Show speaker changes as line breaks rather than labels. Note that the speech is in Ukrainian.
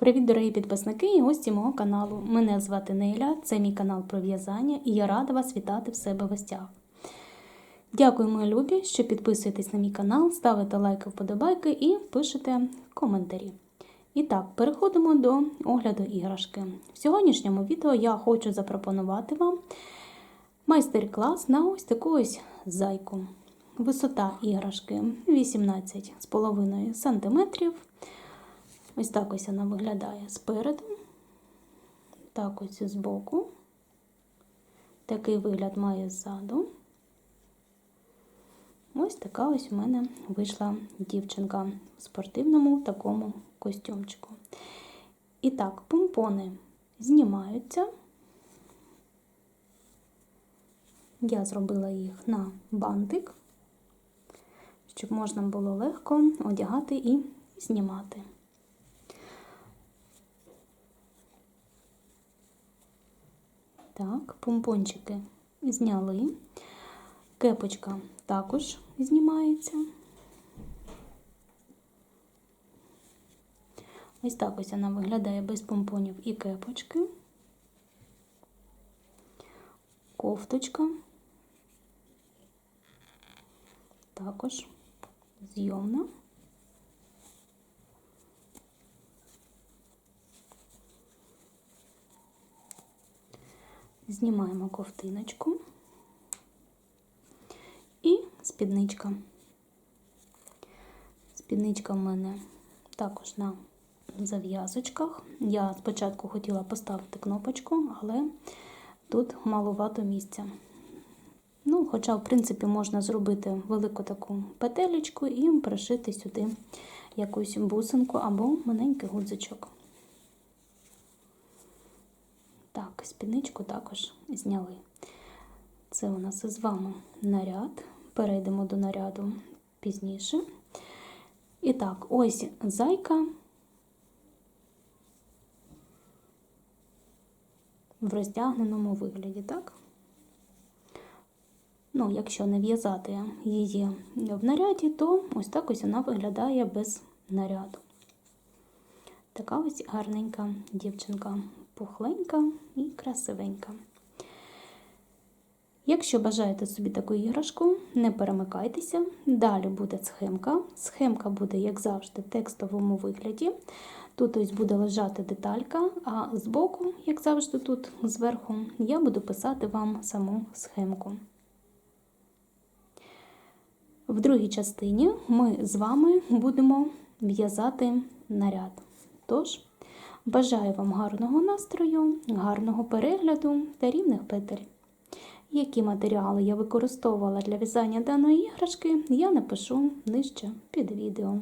Привіт, дорогі підписники і гості мого каналу. Мене звати Неля, це мій канал про в'язання, і я рада вас вітати в себе в гостях. Дякую, мої любі, що підписуєтесь на мій канал, ставите лайки, вподобайки і пишете коментарі. І так, переходимо до огляду іграшки. В сьогоднішньому відео я хочу запропонувати вам майстер-клас на ось таку зайку. Висота іграшки 18,5 см. Ось так ось вона виглядає спереду, так ось збоку. Такий вигляд має ззаду. Ось така ось у мене вийшла дівчинка в спортивному такому костюмчику. І так, помпони знімаються. Я зробила їх на бантик, щоб можна було легко одягати і знімати. Так, помпончики зняли. Кепочка також знімається. Ось так ось вона виглядає без помпонів і кепочки. Кофточка. Також зйомна. Знімаємо ковтиночку і спідничка. Спідничка в мене також на зав'язочках. Я спочатку хотіла поставити кнопочку, але тут маловато місця. Ну, Хоча, в принципі, можна зробити велику таку петелечку і пришити сюди якусь бусинку або маленький гудзичок. Так, спідничку також зняли. Це у нас з вами наряд. Перейдемо до наряду пізніше. І так, ось зайка в роздягненому вигляді, так? Ну, якщо не в'язати її в наряді, то ось так ось вона виглядає без наряду. Така ось гарненька дівчинка, пухленька і красивенька. Якщо бажаєте собі таку іграшку, не перемикайтеся. Далі буде схемка. Схемка буде, як завжди, в текстовому вигляді. Тут ось буде лежати деталька, а збоку, як завжди, тут зверху, я буду писати вам саму схемку. В другій частині ми з вами будемо в'язати наряд. Тож, бажаю вам гарного настрою, гарного перегляду та рівних петель. Які матеріали я використовувала для в'язання даної іграшки, я напишу нижче під відео.